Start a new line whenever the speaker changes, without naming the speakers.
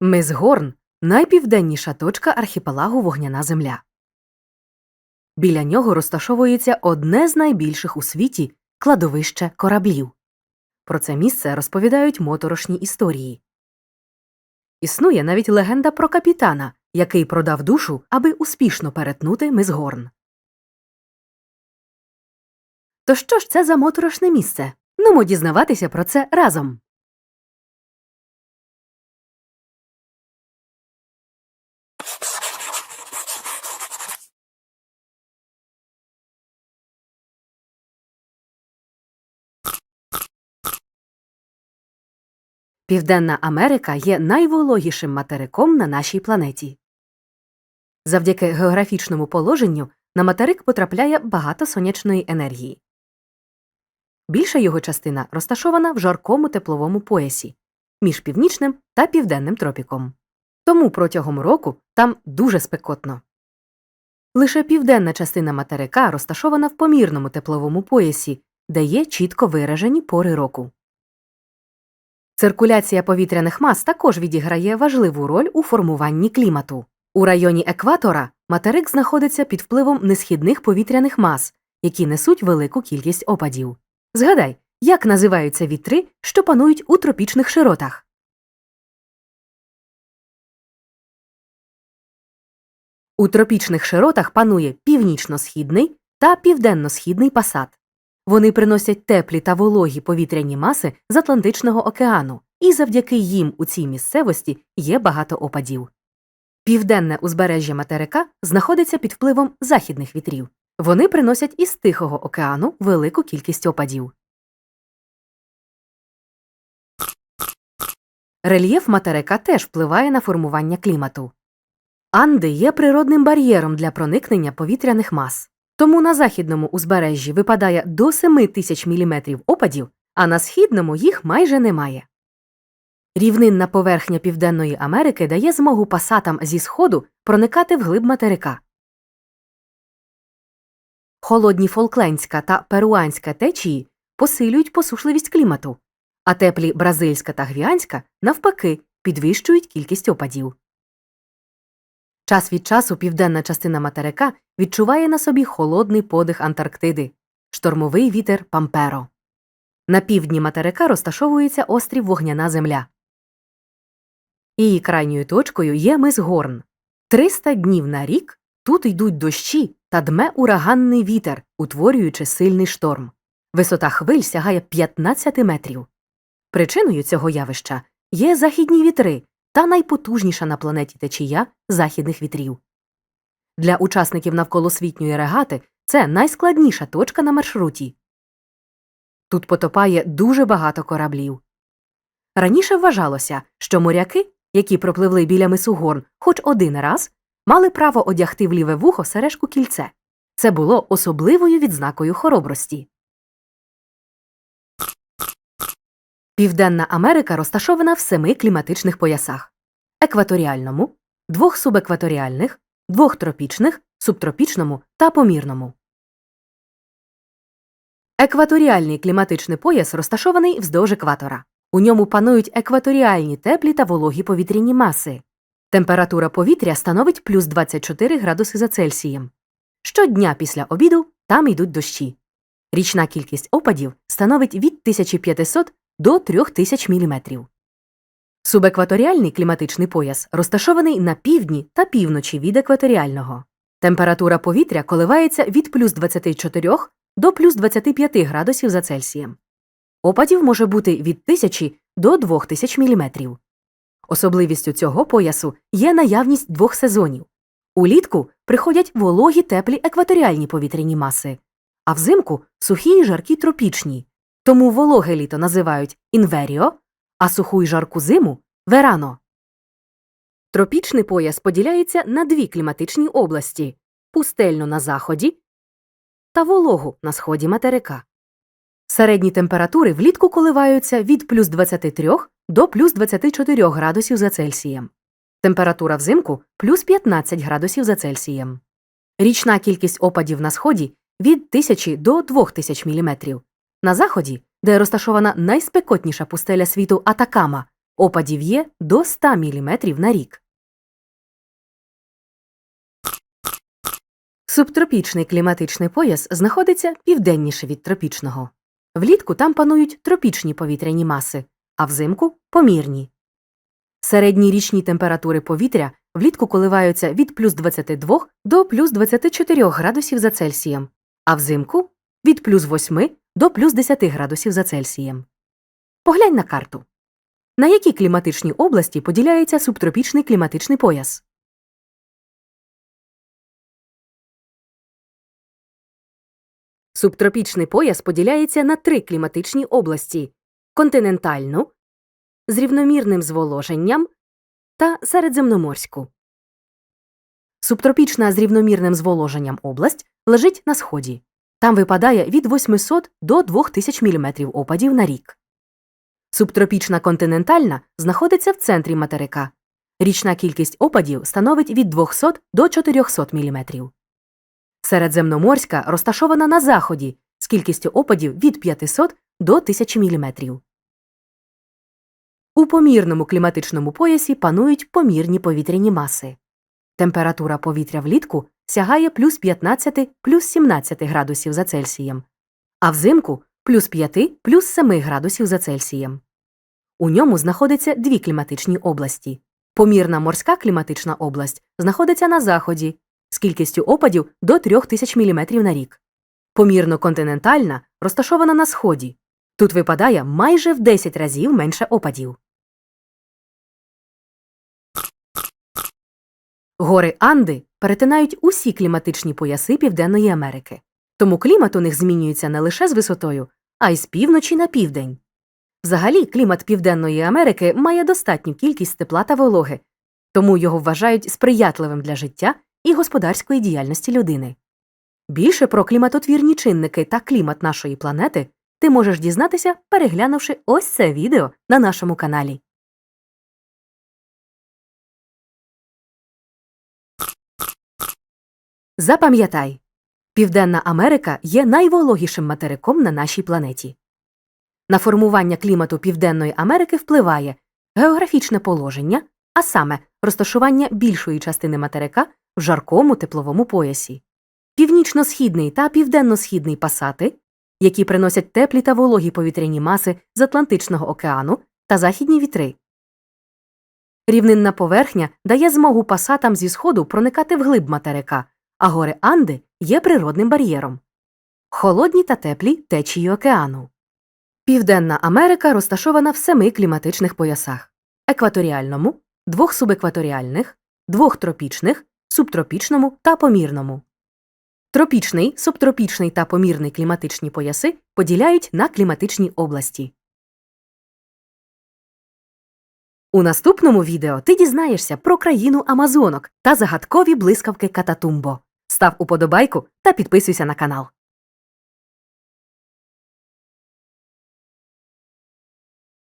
Мис Горн найпівденніша точка архіпелагу Вогняна Земля. Біля нього розташовується одне з найбільших у світі кладовище кораблів. Про це місце розповідають моторошні історії. Існує навіть легенда про капітана, який продав душу, аби успішно перетнути мис Горн. То що ж це за моторошне місце? Нумо дізнаватися про це разом. Південна Америка є найвологішим материком на нашій планеті. Завдяки географічному положенню на материк потрапляє багато сонячної енергії. Більша його частина розташована в жаркому тепловому поясі між північним та південним тропіком. Тому протягом року там дуже спекотно. Лише південна частина материка розташована в помірному тепловому поясі, де є чітко виражені пори року. Циркуляція повітряних мас також відіграє важливу роль у формуванні клімату. У районі екватора материк знаходиться під впливом несхідних повітряних мас, які несуть велику кількість опадів. Згадай, як називаються вітри, що панують у тропічних широтах. У тропічних широтах панує північно-східний та південно-східний пасат. Вони приносять теплі та вологі повітряні маси з Атлантичного океану, і завдяки їм у цій місцевості є багато опадів. Південне узбережжя материка знаходиться під впливом західних вітрів. Вони приносять із Тихого океану велику кількість опадів. Рельєф материка теж впливає на формування клімату. Анди є природним бар'єром для проникнення повітряних мас. Тому на західному узбережжі випадає до 7 тисяч міліметрів опадів, а на східному їх майже немає. Рівнинна поверхня Південної Америки дає змогу пасатам зі сходу проникати вглиб материка. Холодні фолклендська та перуанська течії посилюють посушливість клімату, а теплі бразильська та гвіанська, навпаки, підвищують кількість опадів. Час від часу південна частина материка відчуває на собі холодний подих Антарктиди, штормовий вітер Памперо. На півдні материка розташовується острів Вогняна Земля. Її крайньою точкою є мис Горн. 300 днів на рік тут йдуть дощі та дме ураганний вітер, утворюючи сильний шторм. Висота хвиль сягає 15 метрів. Причиною цього явища є західні вітри та найпотужніша на планеті течія західних вітрів. Для учасників навколосвітньої регати це найскладніша точка на маршруті. Тут потопає дуже багато кораблів. Раніше вважалося, що моряки, які пропливли біля мису Горн хоч один раз, мали право одягти в ліве вухо сережку кільце. Це було особливою відзнакою хоробрості. Південна Америка розташована в семи кліматичних поясах екваторіальному, двох субекваторіальних, двох тропічних, субтропічному та помірному. Екваторіальний кліматичний пояс розташований вздовж екватора. У ньому панують екваторіальні теплі та вологі повітряні маси. Температура повітря становить плюс 24 градуси за Цельсієм. Щодня після обіду там йдуть дощі. Річна кількість опадів становить від 1500 до 3000 мм. Субекваторіальний кліматичний пояс розташований на півдні та півночі від екваторіального. Температура повітря коливається від плюс 24 до плюс 25 градусів за Цельсієм. Опадів може бути від 1000 до 2000 мм. Особливістю цього поясу є наявність двох сезонів. Улітку приходять вологі теплі екваторіальні повітряні маси, а взимку сухі й жаркі тропічні. Тому вологе літо називають інверіо, а суху й жарку зиму верано. Тропічний пояс поділяється на дві кліматичні області пустельну на заході та вологу на сході материка. Середні температури влітку коливаються від плюс 23 до плюс 24 градусів за Цельсієм. Температура взимку плюс 15 градусів за Цельсієм. Річна кількість опадів на сході від 1000 до 2000 мм. На заході, де розташована найспекотніша пустеля світу Атакама, Опадів є до 100 мм на рік. Субтропічний кліматичний пояс знаходиться південніше від тропічного. Влітку там панують тропічні повітряні маси, а взимку помірні. Середні річні температури повітря влітку коливаються від плюс 22 до плюс 24 градусів за Цельсієм, а взимку від плюс 8 до плюс 10 градусів за Цельсієм. Поглянь на карту. На які кліматичні області поділяється субтропічний кліматичний пояс? Субтропічний пояс поділяється на три кліматичні області континентальну з рівномірним зволоженням та середземноморську. Субтропічна з рівномірним зволоженням область лежить на сході. Там випадає від 800 до 2000 мм опадів на рік. Субтропічна континентальна знаходиться в центрі материка. Річна кількість опадів становить від 200 до 400 мм. Середземноморська розташована на заході з кількістю опадів від 500 до 1000 мм. У помірному кліматичному поясі панують помірні повітряні маси. Температура повітря влітку сягає плюс 15 плюс 17 градусів за Цельсієм, а взимку плюс 5 плюс 7 градусів за Цельсієм. У ньому знаходяться дві кліматичні області. Помірна морська кліматична область знаходиться на заході з кількістю опадів до 3000 мм на рік. Помірно континентальна розташована на сході. Тут випадає майже в 10 разів менше опадів. Гори Анди перетинають усі кліматичні пояси Південної Америки. Тому клімат у них змінюється не лише з висотою, а й з півночі на південь. Взагалі, клімат Південної Америки має достатню кількість тепла та вологи, тому його вважають сприятливим для життя і господарської діяльності людини. Більше про кліматотвірні чинники та клімат нашої планети ти можеш дізнатися, переглянувши ось це відео на нашому каналі. Запам'ятай, Південна Америка є найвологішим материком на нашій планеті. На формування клімату Південної Америки впливає географічне положення, а саме розташування більшої частини материка в жаркому тепловому поясі, північно-східний та південно-східний пасати, які приносять теплі та вологі повітряні маси з Атлантичного океану та західні вітри. Рівнинна поверхня дає змогу пасатам зі сходу проникати вглиб материка, а гори Анди є природним бар'єром. Холодні та теплі течії океану. Південна Америка розташована в семи кліматичних поясах екваторіальному, двох субекваторіальних, двох тропічних, субтропічному та помірному. Тропічний, субтропічний та помірний кліматичні пояси поділяють на кліматичні області. У наступному відео ти дізнаєшся про країну Амазонок та загадкові блискавки Кататумбо. Став уподобайку та підписуйся на канал.